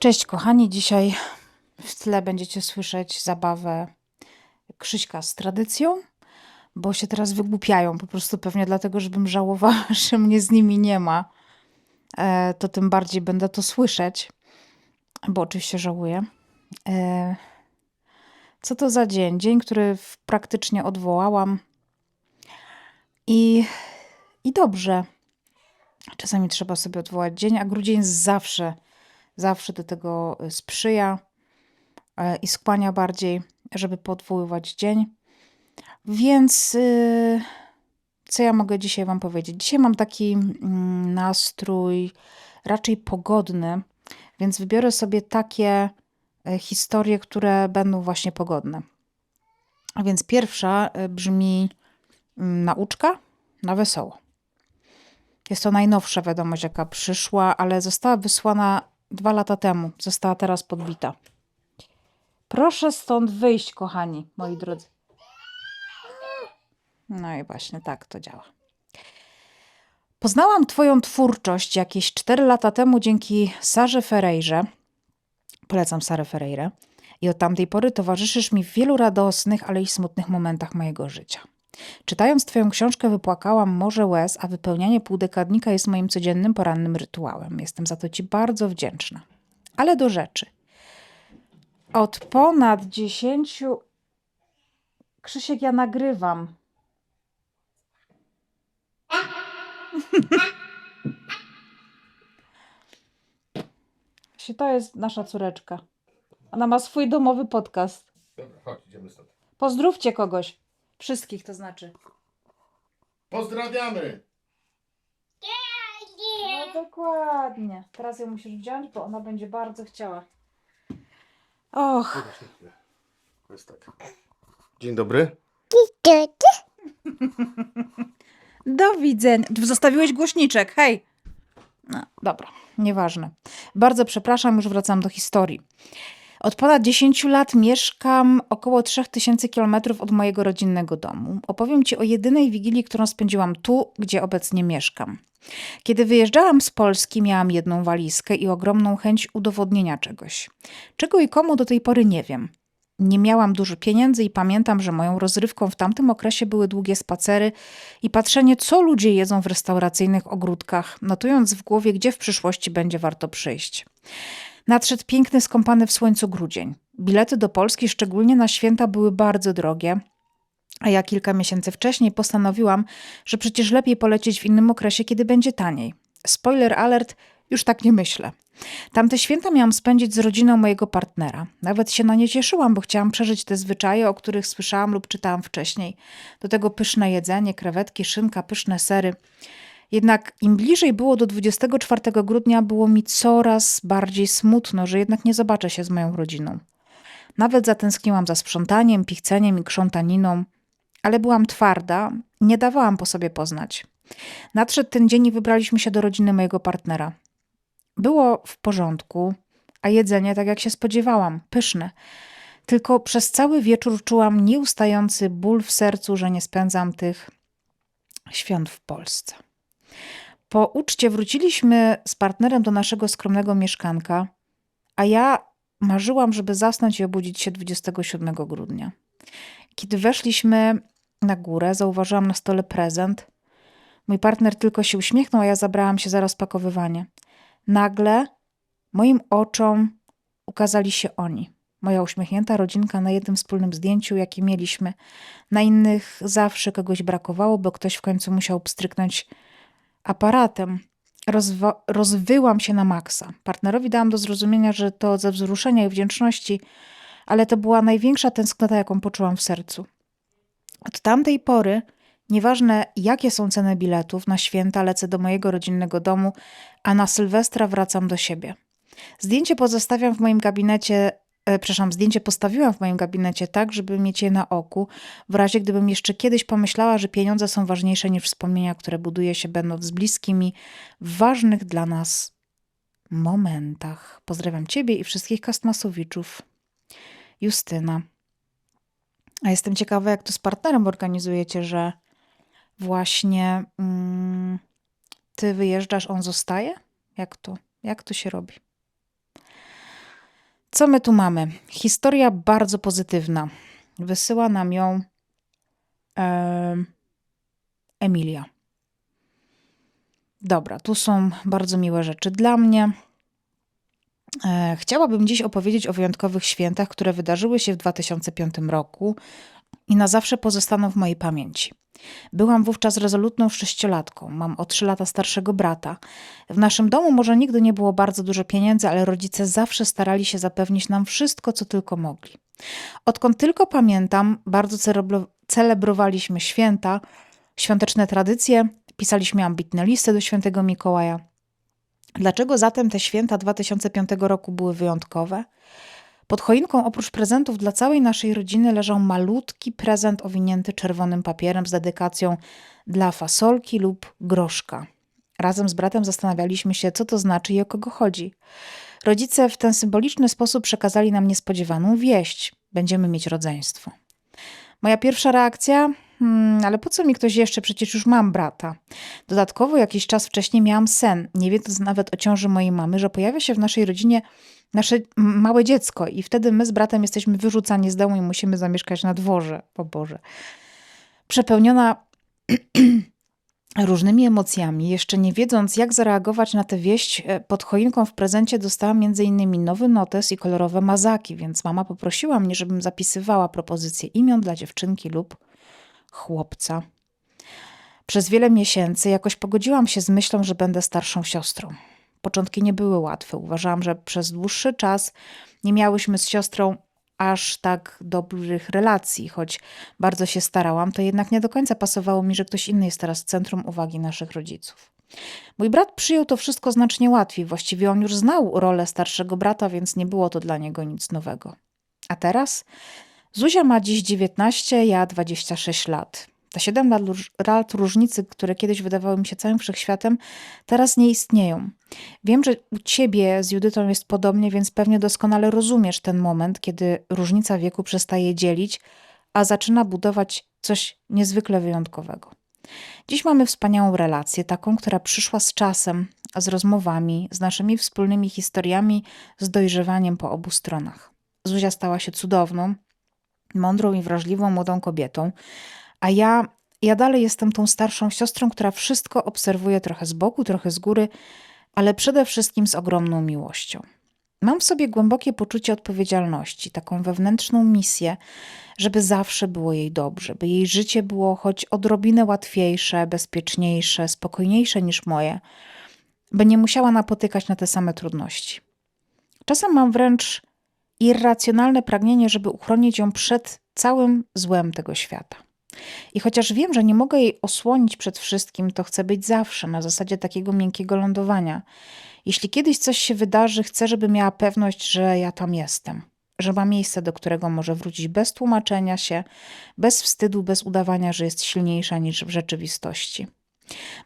Cześć kochani, dzisiaj w tle będziecie słyszeć zabawę Krzyśka z tradycją, bo się teraz wygłupiają, po prostu pewnie dlatego, żebym żałowała, że mnie z nimi nie ma. E, to tym bardziej będę to słyszeć, bo oczywiście żałuję. E, co to za dzień? Dzień, który praktycznie odwołałam i, i dobrze. Czasami trzeba sobie odwołać dzień, a grudzień zawsze zawsze do tego y, sprzyja e, i skłania bardziej, żeby podwoływać dzień. Więc y, co ja mogę dzisiaj Wam powiedzieć? Dzisiaj mam taki mm, nastrój raczej pogodny, więc wybiorę sobie takie e, historie, które będą właśnie pogodne. A więc pierwsza e, brzmi mm, nauczka na wesoło. Jest to najnowsza wiadomość, jaka przyszła, ale została wysłana dwa lata temu. Została teraz podbita. Proszę stąd wyjść, kochani, moi drodzy. No i właśnie tak to działa. Poznałam Twoją twórczość jakieś 4 lata temu dzięki Sarze Ferreirze. Polecam Sarę Ferreirę. I od tamtej pory towarzyszysz mi w wielu radosnych, ale i smutnych momentach mojego życia. Czytając Twoją książkę, wypłakałam morze łez, a wypełnianie półdekadnika jest moim codziennym porannym rytuałem. Jestem za to Ci bardzo wdzięczna. Ale do rzeczy. Od ponad dziesięciu. Krzysiek, ja nagrywam. Właśnie To jest nasza córeczka. Ona ma swój domowy podcast. Dobra, chodź, idziemy stąd. Pozdrówcie kogoś. Wszystkich to znaczy. Pozdrawiamy! No dokładnie. Teraz ją musisz wziąć, bo ona będzie bardzo chciała. Och. To jest tak. Dzień dobry. do widzenia. Zostawiłeś głośniczek, hej. No, dobra, nieważne. Bardzo przepraszam, już wracam do historii. Od ponad 10 lat mieszkam około 3000 km od mojego rodzinnego domu. Opowiem Ci o jedynej wigilii, którą spędziłam tu, gdzie obecnie mieszkam. Kiedy wyjeżdżałam z Polski, miałam jedną walizkę i ogromną chęć udowodnienia czegoś. Czego i komu do tej pory nie wiem. Nie miałam dużo pieniędzy i pamiętam, że moją rozrywką w tamtym okresie były długie spacery i patrzenie, co ludzie jedzą w restauracyjnych ogródkach, notując w głowie, gdzie w przyszłości będzie warto przyjść. Nadszedł piękny, skąpany w słońcu grudzień. Bilety do Polski, szczególnie na święta, były bardzo drogie, a ja kilka miesięcy wcześniej postanowiłam, że przecież lepiej polecieć w innym okresie, kiedy będzie taniej. Spoiler alert, już tak nie myślę. Tamte święta miałam spędzić z rodziną mojego partnera. Nawet się na nie cieszyłam, bo chciałam przeżyć te zwyczaje, o których słyszałam lub czytałam wcześniej. Do tego pyszne jedzenie, krewetki, szynka, pyszne sery. Jednak im bliżej było do 24 grudnia, było mi coraz bardziej smutno, że jednak nie zobaczę się z moją rodziną. Nawet zatęskniłam za sprzątaniem, pichceniem i krzątaniną, ale byłam twarda, nie dawałam po sobie poznać. Nadszedł ten dzień i wybraliśmy się do rodziny mojego partnera. Było w porządku, a jedzenie, tak jak się spodziewałam, pyszne. Tylko przez cały wieczór czułam nieustający ból w sercu, że nie spędzam tych świąt w Polsce. Po uczcie wróciliśmy z partnerem do naszego skromnego mieszkanka, a ja marzyłam, żeby zasnąć i obudzić się 27 grudnia. Kiedy weszliśmy na górę, zauważyłam na stole prezent. Mój partner tylko się uśmiechnął, a ja zabrałam się za rozpakowywanie. Nagle moim oczom ukazali się oni. Moja uśmiechnięta rodzinka na jednym wspólnym zdjęciu, jakie mieliśmy. Na innych zawsze kogoś brakowało, bo ktoś w końcu musiał pstryknąć aparatem. Rozwa- rozwyłam się na maksa. Partnerowi dałam do zrozumienia, że to ze wzruszenia i wdzięczności, ale to była największa tęsknota, jaką poczułam w sercu. Od tamtej pory, nieważne jakie są ceny biletów, na święta lecę do mojego rodzinnego domu, a na Sylwestra wracam do siebie. Zdjęcie pozostawiam w moim gabinecie, przepraszam, zdjęcie postawiłam w moim gabinecie tak, żeby mieć je na oku, w razie gdybym jeszcze kiedyś pomyślała, że pieniądze są ważniejsze niż wspomnienia, które buduje się będąc z bliskimi w ważnych dla nas momentach. Pozdrawiam Ciebie i wszystkich Kastmasowiczów. Justyna. A jestem ciekawa, jak to z partnerem organizujecie, że właśnie mm, ty wyjeżdżasz, on zostaje? Jak to, jak to się robi? Co my tu mamy? Historia bardzo pozytywna. Wysyła nam ją em, Emilia. Dobra, tu są bardzo miłe rzeczy dla mnie. E, Chciałabym dziś opowiedzieć o wyjątkowych świętach, które wydarzyły się w 2005 roku i na zawsze pozostaną w mojej pamięci. Byłam wówczas rezolutną sześciolatką. Mam o trzy lata starszego brata. W naszym domu może nigdy nie było bardzo dużo pieniędzy, ale rodzice zawsze starali się zapewnić nam wszystko, co tylko mogli. Odkąd tylko pamiętam, bardzo celebrowaliśmy święta, świąteczne tradycje, pisaliśmy ambitne listy do świętego Mikołaja. Dlaczego zatem te święta 2005 roku były wyjątkowe? Pod choinką oprócz prezentów dla całej naszej rodziny leżał malutki prezent owinięty czerwonym papierem z dedykacją dla fasolki lub groszka. Razem z bratem zastanawialiśmy się, co to znaczy i o kogo chodzi. Rodzice w ten symboliczny sposób przekazali nam niespodziewaną wieść: będziemy mieć rodzeństwo. Moja pierwsza reakcja? Hmm, ale po co mi ktoś jeszcze? Przecież już mam brata. Dodatkowo jakiś czas wcześniej miałam sen, nie wiedząc nawet o ciąży mojej mamy, że pojawia się w naszej rodzinie nasze małe dziecko i wtedy my z bratem jesteśmy wyrzucani z domu i musimy zamieszkać na dworze. O Boże. Przepełniona różnymi emocjami, jeszcze nie wiedząc jak zareagować na tę wieść, e, pod choinką w prezencie dostałam między innymi nowy notes i kolorowe mazaki, więc mama poprosiła mnie, żebym zapisywała propozycje imion dla dziewczynki lub chłopca. Przez wiele miesięcy jakoś pogodziłam się z myślą, że będę starszą siostrą. Początki nie były łatwe. Uważałam, że przez dłuższy czas nie miałyśmy z siostrą aż tak dobrych relacji, choć bardzo się starałam, to jednak nie do końca pasowało mi, że ktoś inny jest teraz centrum uwagi naszych rodziców. Mój brat przyjął to wszystko znacznie łatwiej. Właściwie on już znał rolę starszego brata, więc nie było to dla niego nic nowego. A teraz? Zuzia ma dziś 19, ja 26 lat. Te 7 lat, lat różnicy, które kiedyś wydawały mi się całym wszechświatem, teraz nie istnieją. Wiem, że u ciebie z Judytą jest podobnie, więc pewnie doskonale rozumiesz ten moment, kiedy różnica wieku przestaje dzielić, a zaczyna budować coś niezwykle wyjątkowego. Dziś mamy wspaniałą relację, taką, która przyszła z czasem, z rozmowami, z naszymi wspólnymi historiami, z dojrzewaniem po obu stronach. Zuzia stała się cudowną, mądrą i wrażliwą młodą kobietą, a ja, ja dalej jestem tą starszą siostrą, która wszystko obserwuje trochę z boku, trochę z góry, ale przede wszystkim z ogromną miłością. Mam w sobie głębokie poczucie odpowiedzialności, taką wewnętrzną misję, żeby zawsze było jej dobrze, by jej życie było choć odrobinę łatwiejsze, bezpieczniejsze, spokojniejsze niż moje, by nie musiała napotykać na te same trudności. Czasem mam wręcz irracjonalne pragnienie, żeby uchronić ją przed całym złem tego świata. I chociaż wiem, że nie mogę jej osłonić przed wszystkim, to chcę być zawsze na zasadzie takiego miękkiego lądowania. Jeśli kiedyś coś się wydarzy, chcę, żeby miała pewność, że ja tam jestem, że ma miejsce, do którego może wrócić bez tłumaczenia się, bez wstydu, bez udawania, że jest silniejsza niż w rzeczywistości.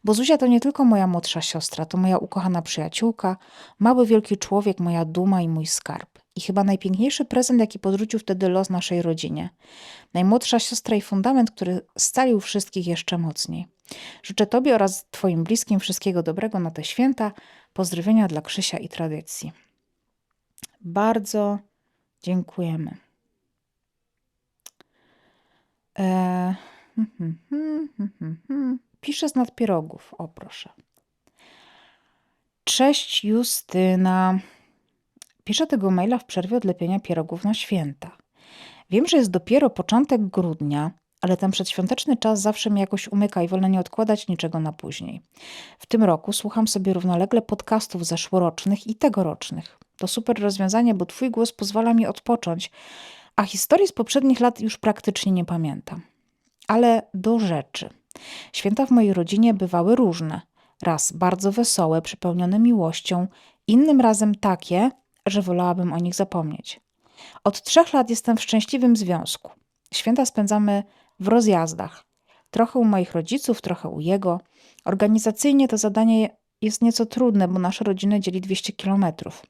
Bo Zuzia to nie tylko moja młodsza siostra, to moja ukochana przyjaciółka, mały wielki człowiek, moja duma i mój skarb. I chyba najpiękniejszy prezent, jaki podrzucił wtedy los naszej rodzinie. Najmłodsza siostra i fundament, który scalił wszystkich jeszcze mocniej. Życzę Tobie oraz Twoim bliskim wszystkiego dobrego na te święta. Pozdrowienia dla Krzysia i tradycji. Bardzo dziękujemy. Eee, hmm, hmm, hmm. Piszę z nadpierogów. O, proszę. Cześć Justyna. Piszę tego maila w przerwie od lepienia pierogów na święta. Wiem, że jest dopiero początek grudnia, ale ten przedświąteczny czas zawsze mi jakoś umyka i wolę nie odkładać niczego na później. W tym roku słucham sobie równolegle podcastów zeszłorocznych i tegorocznych. To super rozwiązanie, bo Twój głos pozwala mi odpocząć, a historii z poprzednich lat już praktycznie nie pamiętam. Ale do rzeczy. Święta w mojej rodzinie bywały różne. Raz bardzo wesołe, przepełnione miłością, innym razem takie, że wolałabym o nich zapomnieć. Od trzech lat jestem w szczęśliwym związku. Święta spędzamy w rozjazdach. Trochę u moich rodziców, trochę u jego. Organizacyjnie to zadanie jest nieco trudne, bo nasze rodziny dzieli 200 kilometrów.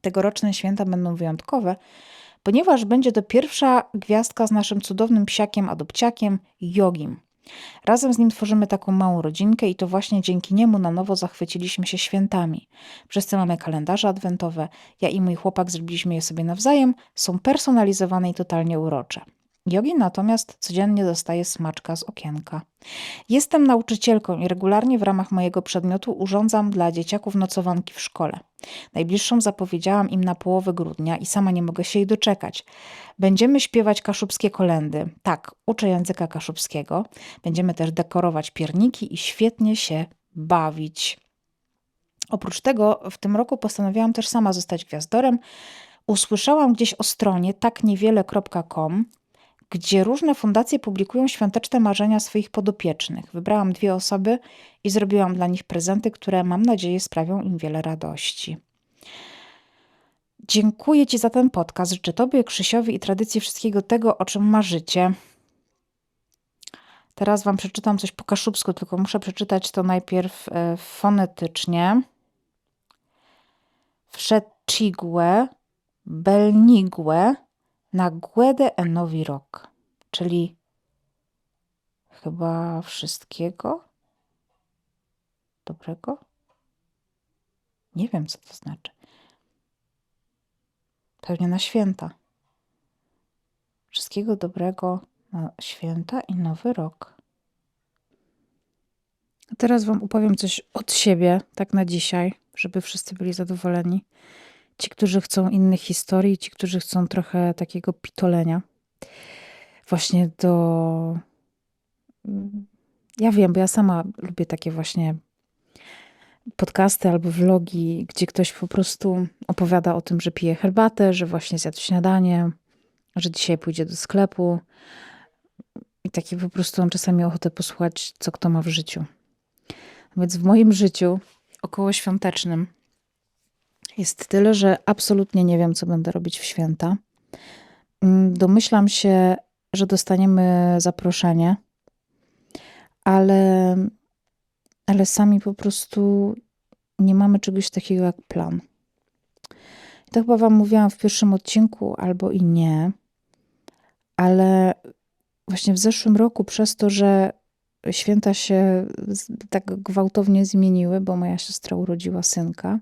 Tegoroczne święta będą wyjątkowe, ponieważ będzie to pierwsza gwiazdka z naszym cudownym psiakiem, adopciakiem, Jogim. Razem z nim tworzymy taką małą rodzinkę i to właśnie dzięki niemu na nowo zachwyciliśmy się świętami. Wszyscy mamy kalendarze adwentowe, ja i mój chłopak zrobiliśmy je sobie nawzajem, są personalizowane i totalnie urocze. Jogi natomiast codziennie dostaje smaczka z okienka. Jestem nauczycielką i regularnie w ramach mojego przedmiotu urządzam dla dzieciaków nocowanki w szkole. Najbliższą zapowiedziałam im na połowę grudnia i sama nie mogę się jej doczekać. Będziemy śpiewać kaszubskie kolendy. Tak, uczę języka kaszubskiego. Będziemy też dekorować pierniki i świetnie się bawić. Oprócz tego w tym roku postanowiłam też sama zostać gwiazdorem. Usłyszałam gdzieś o stronie takniewiele.com, gdzie różne fundacje publikują świąteczne marzenia swoich podopiecznych. Wybrałam dwie osoby i zrobiłam dla nich prezenty, które mam nadzieję sprawią im wiele radości. Dziękuję Ci za ten podcast. Życzę Tobie, Krzysiowi i tradycji wszystkiego tego, o czym marzycie. Teraz Wam przeczytam coś po kaszubsku, tylko muszę przeczytać to najpierw e, fonetycznie. Wszecigłe, belnigłe, na guedę e nowy rok, czyli chyba wszystkiego dobrego? Nie wiem, co to znaczy. Pewnie na święta. Wszystkiego dobrego na święta i nowy rok. A teraz Wam opowiem coś od siebie, tak na dzisiaj, żeby wszyscy byli zadowoleni. Ci, którzy chcą innych historii, ci, którzy chcą trochę takiego pitolenia. Właśnie do. Ja wiem, bo ja sama lubię takie właśnie podcasty albo vlogi, gdzie ktoś po prostu opowiada o tym, że pije herbatę, że właśnie zjadł śniadanie, że dzisiaj pójdzie do sklepu. I takie po prostu mam czasami ochotę posłuchać, co kto ma w życiu. Więc w moim życiu około świątecznym jest tyle, że absolutnie nie wiem, co będę robić w święta. Mm, Domyślam się, że dostaniemy zaproszenie, ale, ale sami po prostu nie mamy czegoś takiego jak plan. I to chyba Wam mówiłam w pierwszym odcinku, albo i nie, ale właśnie w zeszłym roku, przez to, że święta się tak gwałtownie zmieniły, bo moja siostra urodziła synka,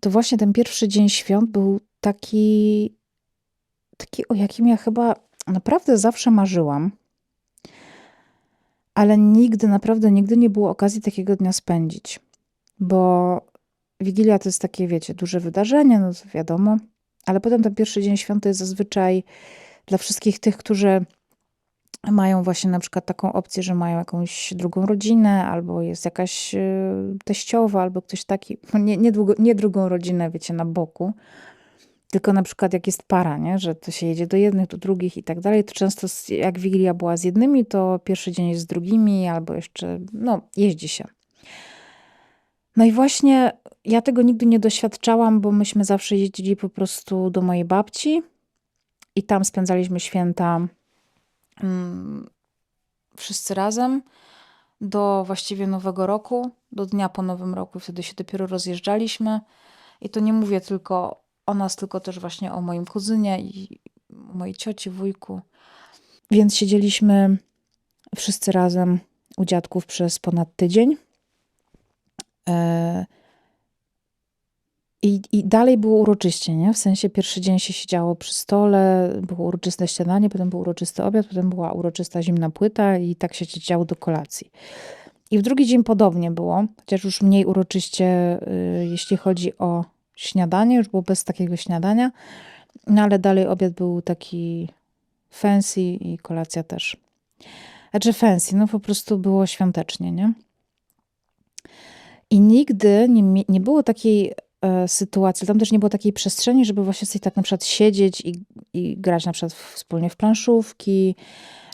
to właśnie ten pierwszy dzień świąt był taki, taki o jakim ja chyba naprawdę zawsze marzyłam, ale nigdy, naprawdę nigdy nie było okazji takiego dnia spędzić, bo Wigilia to jest takie, wiecie, duże wydarzenie, no to wiadomo, ale potem ten pierwszy dzień świąt jest zazwyczaj dla wszystkich tych, którzy mają właśnie na przykład taką opcję, że mają jakąś drugą rodzinę, albo jest jakaś y, teściowa, albo ktoś taki, nie, nie, długo, nie drugą rodzinę, wiecie, na boku, tylko na przykład jak jest para, nie? że to się jedzie do jednych, do drugich i tak dalej, to często jak Wigilia była z jednymi, to pierwszy dzień jest z drugimi, albo jeszcze, no, jeździ się. No i właśnie ja tego nigdy nie doświadczałam, bo myśmy zawsze jeździli po prostu do mojej babci i tam spędzaliśmy święta wszyscy razem do właściwie Nowego Roku, do dnia po Nowym Roku. Wtedy się dopiero rozjeżdżaliśmy. I to nie mówię tylko o nas, tylko też właśnie o moim kuzynie i mojej cioci, wujku. Więc siedzieliśmy wszyscy razem u dziadków przez ponad tydzień. E, I, I dalej było uroczyście, nie? W sensie pierwszy dzień się siedziało przy stole, było uroczyste śniadanie, potem był uroczysty obiad, potem była uroczysta zimna płyta i tak się działo do kolacji. I w drugi dzień podobnie było, chociaż już mniej uroczyście, y, jeśli chodzi o śniadanie, już było bez takiego śniadania, no ale dalej obiad był taki fancy i kolacja też. Znaczy fancy, no po prostu było świątecznie, nie? I nigdy nie, nie było takiej e, tam też nie było takiej przestrzeni, żeby właśnie sobie tak na przykład siedzieć i, i grać na przykład wspólnie w planszówki.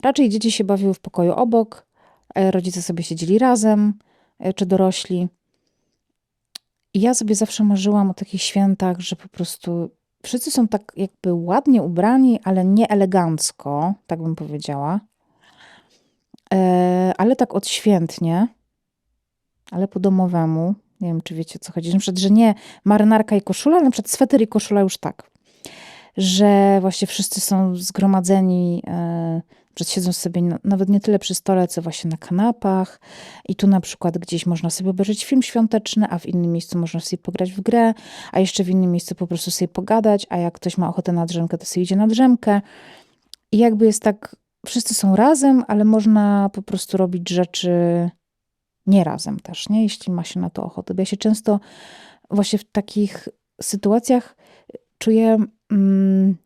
Raczej dzieci się bawiły w pokoju obok, e, rodzice sobie siedzieli razem, e, czy dorośli. I ja sobie zawsze marzyłam o takich świętach, że po prostu wszyscy są tak jakby ładnie ubrani, ale nie elegancko, tak bym powiedziała. E, ale tak odświętnie, ale po domowemu. Nie wiem, czy wiecie, o co chodzi. Na przykład, że nie marynarka i koszula, ale na przykład sweter i koszula już tak. że właśnie wszyscy są zgromadzeni, że siedzą sobie na, nawet nie tyle przy stole, co właśnie na kanapach. I tu na przykład gdzieś można sobie obejrzeć film świąteczny, a w innym miejscu można sobie pograć w grę, a jeszcze w innym miejscu po prostu sobie pogadać, a jak ktoś ma ochotę na drzemkę, to sobie idzie na drzemkę. I jakby jest tak, wszyscy są razem, ale można po prostu robić rzeczy nie razem też, nie? Jeśli ma się na to ochotę. Bo ja się często właśnie w takich sytuacjach czuję mm,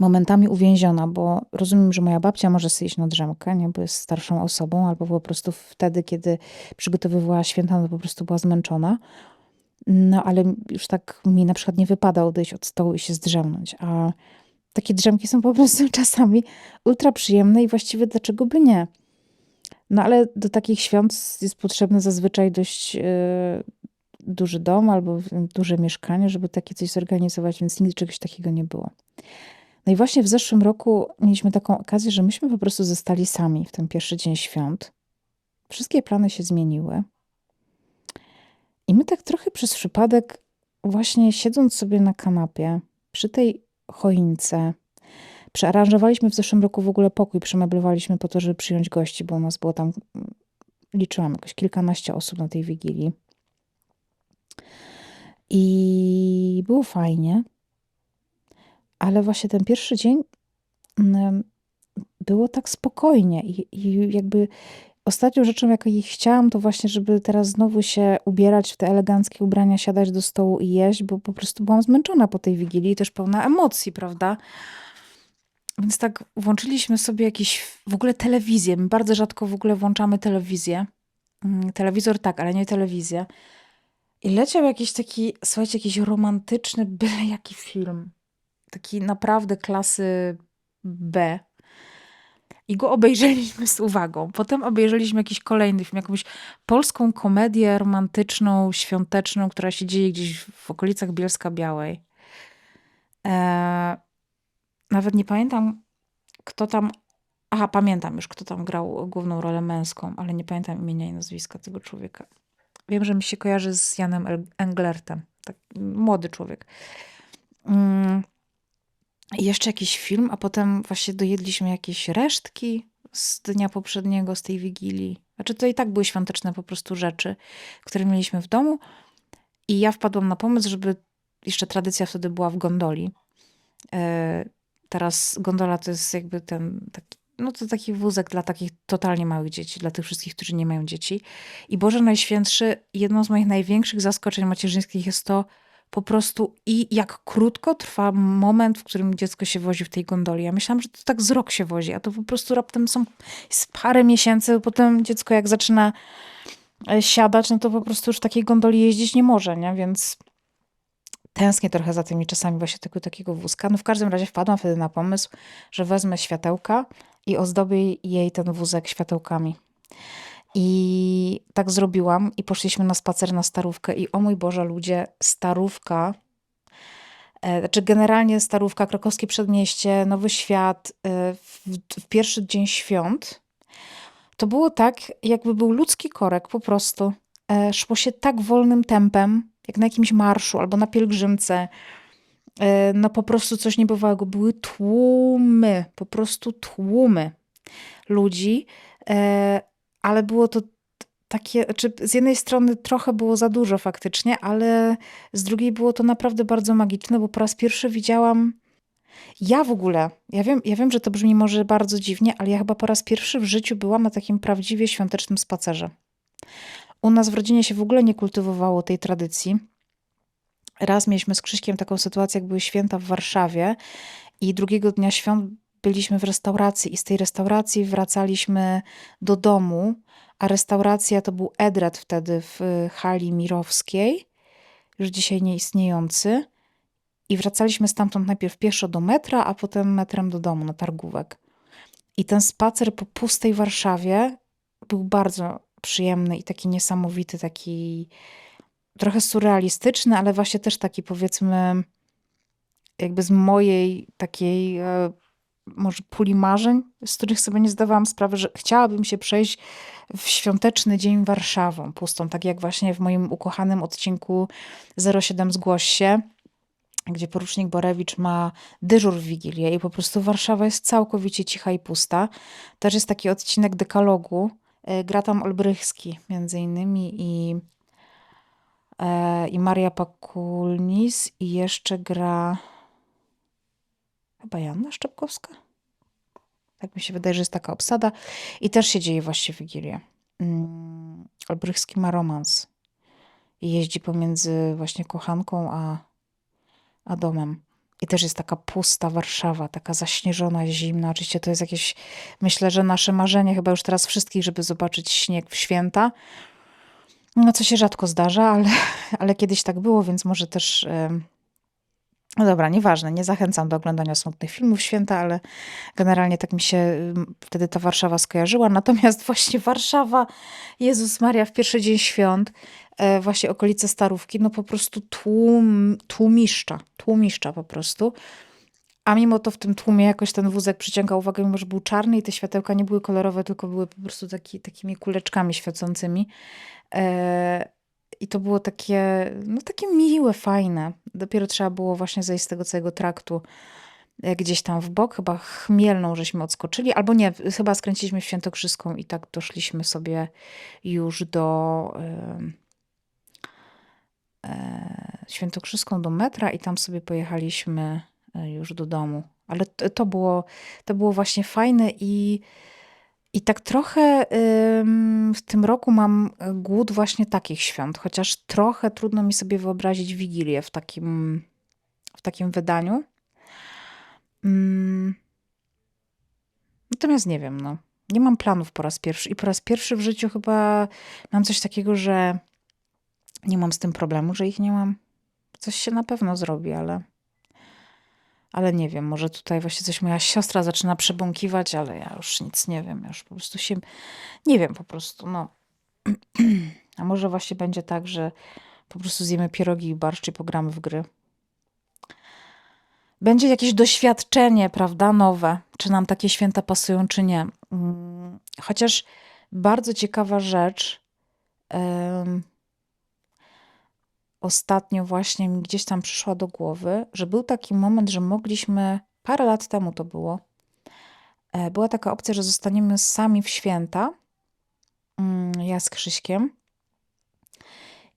momentami uwięziona, bo rozumiem, że moja babcia może sobie iść na drzemkę, nie? bo jest starszą osobą, albo po prostu wtedy, kiedy przygotowywała święta, no po prostu była zmęczona. No ale już tak mi na przykład nie wypada odejść od stołu i się zdrzemnąć, a takie drzemki są po prostu czasami ultra przyjemne i właściwie dlaczego by nie? No ale do takich świąt jest potrzebny zazwyczaj dość yy, duży dom albo duże mieszkanie, żeby takie coś zorganizować, więc nigdy czegoś takiego nie było. No i właśnie w zeszłym roku mieliśmy taką okazję, że myśmy po prostu zostali sami w ten pierwszy dzień świąt. Wszystkie plany się zmieniły. I my tak trochę przez przypadek, właśnie siedząc sobie na kanapie, przy tej choince, przearanżowaliśmy w zeszłym roku w ogóle pokój, przemeblowaliśmy po to, żeby przyjąć gości, bo u nas było tam, liczyłam jakoś kilkanaście osób na tej wigilii. I było fajnie, ale właśnie ten pierwszy dzień mm, było tak spokojnie i, i jakby ostatnią rzeczą, jakiej chciałam, to właśnie, żeby teraz znowu się ubierać w te eleganckie ubrania, siadać do stołu i jeść, bo po prostu byłam zmęczona po tej wigilii też pełna emocji, prawda? Więc tak włączyliśmy sobie jakiś w ogóle telewizję. My bardzo rzadko w ogóle włączamy telewizję. Mm, Telewizor tak, ale nie telewizję. I leciał jakiś taki, słuchajcie, jakiś romantyczny, byle jaki film. Taki naprawdę klasy B. I go obejrzeliśmy z uwagą. Potem obejrzeliśmy jakiś kolejny film, jakąś polską komedię romantyczną, świąteczną, która się dzieje gdzieś w okolicach Bielska Białej. Eee, nawet nie pamiętam, kto tam. Aha, pamiętam już, kto tam grał główną rolę męską, ale nie pamiętam imienia i nazwiska tego człowieka. Wiem, że mi się kojarzy z Janem Englertem. Tak, młody człowiek. Mm. Jeszcze jakiś film, a potem właśnie dojedliśmy jakieś resztki z dnia poprzedniego, z tej wigilii. Znaczy to i tak były świąteczne po prostu rzeczy, które mieliśmy w domu. I ja wpadłam na pomysł, żeby jeszcze tradycja wtedy była w gondoli. Teraz gondola to jest jakby ten taki, no to taki wózek dla takich totalnie małych dzieci, dla tych wszystkich, którzy nie mają dzieci. I Boże Najświętszy, jedno z moich największych zaskoczeń macierzyńskich jest to po prostu i jak krótko trwa moment, w którym dziecko się wozi w tej gondoli. Ja myślałam, że to tak z rok się wozi, a to po prostu raptem są z parę miesięcy, potem dziecko jak zaczyna e, siadać, no to po prostu już w takiej gondoli jeździć nie może, nie? Więc tęsknię trochę za tymi czasami właśnie tego takiego wózka. No w każdym razie wpadłam wtedy na pomysł, że wezmę światełka i ozdobię jej ten wózek światełkami. I tak zrobiłam i poszliśmy na spacer na Starówkę i o mój Boże ludzie, Starówka, e, znaczy generalnie Starówka, Krakowskie Przedmieście, Nowy Świat, e, w, w pierwszy dzień świąt, to było tak, jakby był ludzki korek po prostu. E, szło się tak wolnym tempem, jak na jakimś marszu albo na pielgrzymce. E, No po prostu coś niebywałego. Były tłumy, po prostu tłumy ludzi, e, ale było to takie, czy z jednej strony trochę było za dużo faktycznie, ale z drugiej było to naprawdę bardzo magiczne, bo po raz pierwszy widziałam ja w ogóle, ja wiem, ja wiem, że to brzmi może bardzo dziwnie, ale ja chyba po raz pierwszy w życiu byłam na takim prawdziwie świątecznym spacerze. U nas w rodzinie się w ogóle nie kultywowało tej tradycji. Raz mieliśmy z Krzyśkiem taką sytuację, jak były święta w Warszawie i drugiego dnia świąt byliśmy w restauracji i z tej restauracji wracaliśmy do domu, a restauracja to był Edred wtedy w y, hali Mirowskiej, już dzisiaj nieistniejący. I wracaliśmy stamtąd najpierw pieszo do metra, a potem metrem do domu na targówek. I ten spacer po pustej Warszawie był bardzo przyjemny i taki niesamowity, taki trochę surrealistyczny, ale właśnie też taki powiedzmy jakby z mojej takiej e, może puli marzeń, z których sobie nie zdawałam sprawy, że chciałabym się przejść w świąteczny dzień Warszawą pustą, tak jak właśnie w moim ukochanym odcinku 07 Zgłoś się, gdzie porucznik Borewicz ma dyżur w Wigilię i po prostu Warszawa jest całkowicie cicha i pusta. Też jest taki odcinek dekalogu. E, Gra tam Olbrychski między innymi i, e, i Maria Pakulnis i jeszcze gra chyba Janna Szczepkowska. Tak mi się wydaje, że jest taka obsada. I też się dzieje właśnie w Wigilię. Mm, Olbrychski ma romans i jeździ pomiędzy właśnie kochanką a, a domem. I też jest taka pusta Warszawa, taka zaśnieżona, zimna. Oczywiście to jest jakieś, myślę, że nasze marzenie chyba już teraz wszystkich, żeby zobaczyć śnieg w święta. No, co się rzadko zdarza, ale, ale kiedyś tak było, więc może też. No dobra, nieważne, nie zachęcam do oglądania smutnych filmów święta, ale generalnie tak mi się wtedy ta Warszawa skojarzyła. Natomiast właśnie Warszawa, Jezus Maria, w pierwszy dzień świąt, właśnie okolice Starówki, no po prostu tłum, tłumiszcza, tłumiszcza po prostu. A mimo to w tym tłumie jakoś ten wózek przyciągał uwagę, mimo że był czarny i te światełka nie były kolorowe, tylko były po prostu taki, takimi kuleczkami świecącymi. E, I to było takie, no takie miłe, fajne. Dopiero trzeba było właśnie zejść z tego całego traktu e, gdzieś tam w bok, chyba chmielną żeśmy odskoczyli, albo nie, chyba skręciliśmy w Świętokrzyską i tak doszliśmy sobie już do e, Świętokrzyską do metra i tam sobie pojechaliśmy e, już do domu. Ale to, było, to było właśnie fajne i, i tak trochę w tym roku mam e, głód właśnie takich świąt, chociaż trochę trudno mi sobie wyobrazić Wigilię w takim, w takim wydaniu. Mm, Natomiast nie wiem, no. Nie mam planów po raz pierwszy. I po raz pierwszy w życiu chyba mam coś takiego, że nie mam z tym problemu, że ich nie mam. Coś się na pewno zrobi, ale. Ale nie wiem, może tutaj właśnie coś moja siostra zaczyna przebąkiwać, ale ja już nic nie wiem. Ja już po prostu się. Nie wiem po prostu, no. A może właśnie będzie tak, że po prostu zjemy pierogi i barszcz i pogramy w gry. Będzie jakieś doświadczenie, prawda, nowe, czy nam takie święta pasują, czy nie. Mm, Chociaż bardzo ciekawa rzecz. em, ostatnio właśnie mi gdzieś tam przyszła do głowy, że był taki moment, że mogliśmy, parę lat temu to było, e, była taka opcja, że zostaniemy sami w święta, mm, ja z Krzyśkiem.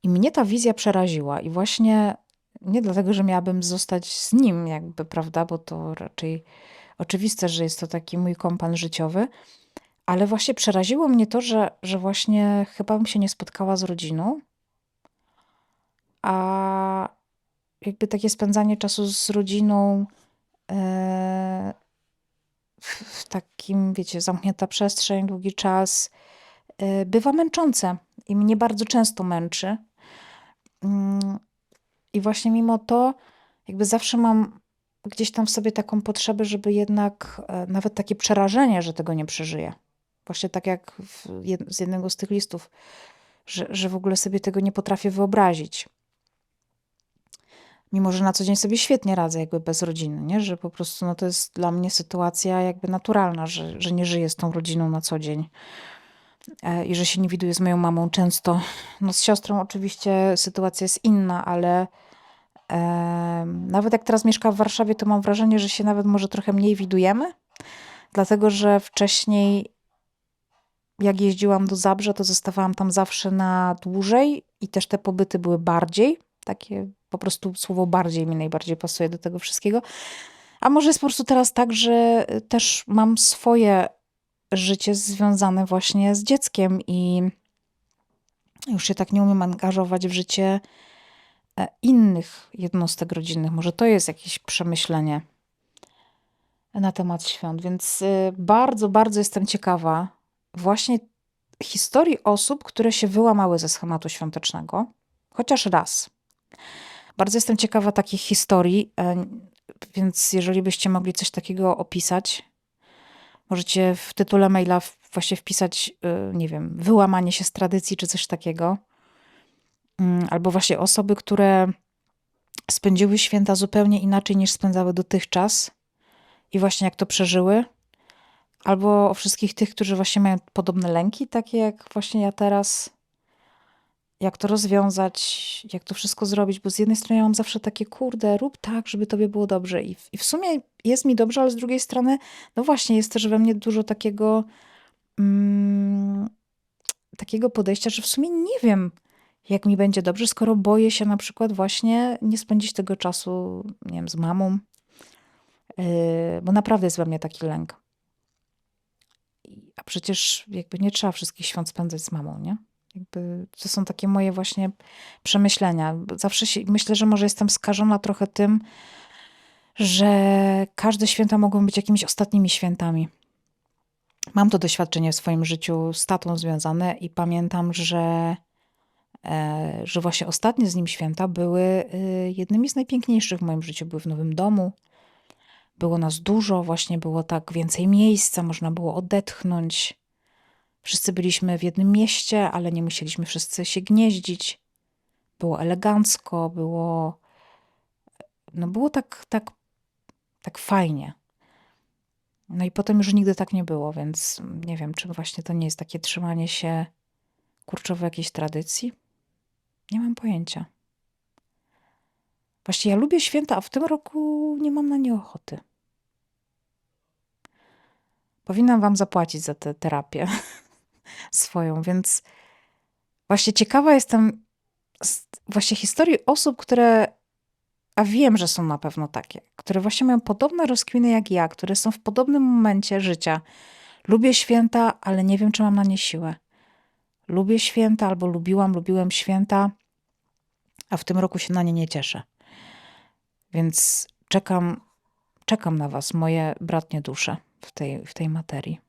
I mnie ta wizja przeraziła. I właśnie nie dlatego, że miałabym zostać z nim, jakby, prawda, bo to raczej oczywiste, że jest to taki mój kompan życiowy, ale właśnie przeraziło mnie to, że, że właśnie chyba bym się nie spotkała z rodziną, a jakby takie spędzanie czasu z rodziną e, w, takim, wiecie, zamknięta przestrzeń, długi czas, e, bywa męczące i mnie bardzo często męczy. Mm, I właśnie mimo to, jakby zawsze mam gdzieś tam w sobie taką potrzebę, żeby jednak e, nawet takie przerażenie, że tego nie przeżyję. Właśnie tak jak jed- z jednego z tych listów, że, że w ogóle sobie tego nie potrafię wyobrazić. Mimo, że na co dzień sobie świetnie radzę, jakby bez rodziny, nie? Że po prostu no, to jest dla mnie sytuacja jakby naturalna, że, że nie żyję z tą rodziną na co dzień e, i że się nie widuję z moją mamą często. No z siostrą oczywiście sytuacja jest inna, ale em, nawet jak teraz mieszkam w Warszawie, to mam wrażenie, że się nawet może trochę mniej widujemy, dlatego że wcześniej jak jeździłam do Zabrze, to zostawałam tam zawsze na dłużej i też te pobyty były bardziej, takie po prostu słowo bardziej mi najbardziej pasuje do tego wszystkiego. A może jest po prostu teraz tak, że też mam swoje życie związane właśnie z dzieckiem i już się tak nie umiem angażować w życie e, innych jednostek rodzinnych. Może to jest jakieś przemyślenie na temat świąt. Więc y, bardzo, bardzo jestem ciekawa właśnie historii osób, które się wyłamały ze schematu świątecznego, chociaż raz. Bardzo jestem ciekawa takich historii, e, więc jeżeli byście mogli coś takiego opisać, możecie w tytule maila właśnie wpisać, y, nie wiem, wyłamanie się z tradycji czy coś takiego. Mm, Albo właśnie osoby, które spędziły święta zupełnie inaczej niż spędzały dotychczas i właśnie jak to przeżyły. Albo o wszystkich tych, którzy właśnie mają podobne lęki, takie jak właśnie ja teraz. Jak to rozwiązać, jak to wszystko zrobić, bo z jednej strony ja mam zawsze takie, kurde, rób tak, żeby tobie było dobrze. I w, i w sumie jest mi dobrze, ale z drugiej strony, no właśnie, jest też we mnie dużo takiego, mm, takiego podejścia, że w sumie nie wiem, jak mi będzie dobrze, skoro boję się na przykład właśnie nie spędzić tego czasu, nie wiem, z mamą, yy, bo naprawdę jest we mnie taki lęk. A przecież jakby nie trzeba wszystkich świąt spędzać z mamą, nie? Jakby to są takie moje właśnie przemyślenia. Zawsze się, myślę, że może jestem skażona trochę tym, że każde święta mogą być jakimiś ostatnimi świętami. Mam to doświadczenie w swoim życiu z tatą związane i pamiętam, że, e, że właśnie ostatnie z nim święta były y, jednymi z najpiękniejszych w moim życiu. Były w nowym domu, było nas dużo, właśnie było tak więcej miejsca, można było odetchnąć. Wszyscy byliśmy w jednym mieście, ale nie musieliśmy wszyscy się gnieździć. Było elegancko, było. No było tak, tak, tak fajnie. No i potem już nigdy tak nie było, więc nie wiem, czy właśnie to nie jest takie trzymanie się kurczowo jakiejś tradycji. Nie mam pojęcia. Właściwie ja lubię święta, a w tym roku nie mam na nie ochoty. Powinnam wam zapłacić za tę terapię swoją, więc właśnie ciekawa jestem właśnie historii osób, które, a wiem, że są na pewno takie, które właśnie mają podobne rozkminy jak ja, które są w podobnym momencie życia. Lubię święta, ale nie wiem, czy mam na nie siłę. Lubię święta, albo lubiłam, lubiłem święta, a w tym roku się na nie nie cieszę. Więc czekam, czekam na was, moje bratnie dusze w tej, w tej materii.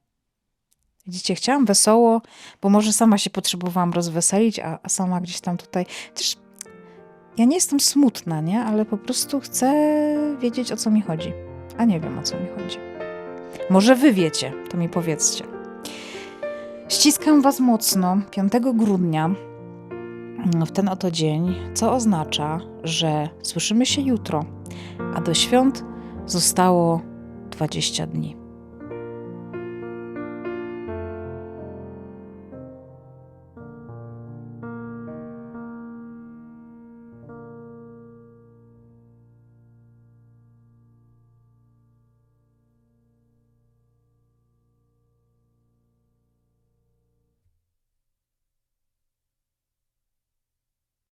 Widzicie, chciałam wesoło, bo może sama się potrzebowałam rozweselić, a, a sama gdzieś tam tutaj. Też ja nie jestem smutna, nie? Ale po prostu chcę wiedzieć, o co mi chodzi. A nie wiem, o co mi chodzi. Może wy wiecie, to mi powiedzcie. Ściskam was mocno 5 grudnia, mm, w ten oto dzień, co oznacza, że słyszymy się jutro, a do świąt zostało 20 dni.